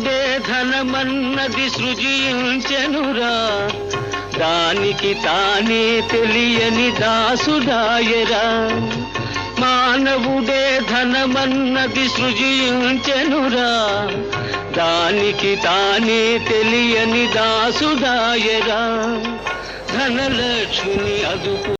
మానవుడే ధనమన్నది సృజించెనురా. దానికి తానే తెలియని దాసుడాయరా. మానవుడే ధనమన్నది సృజించెనురా. దానికి తానే తెలియని దాసుడాయరా. ధనలక్ష్మిని అదుపు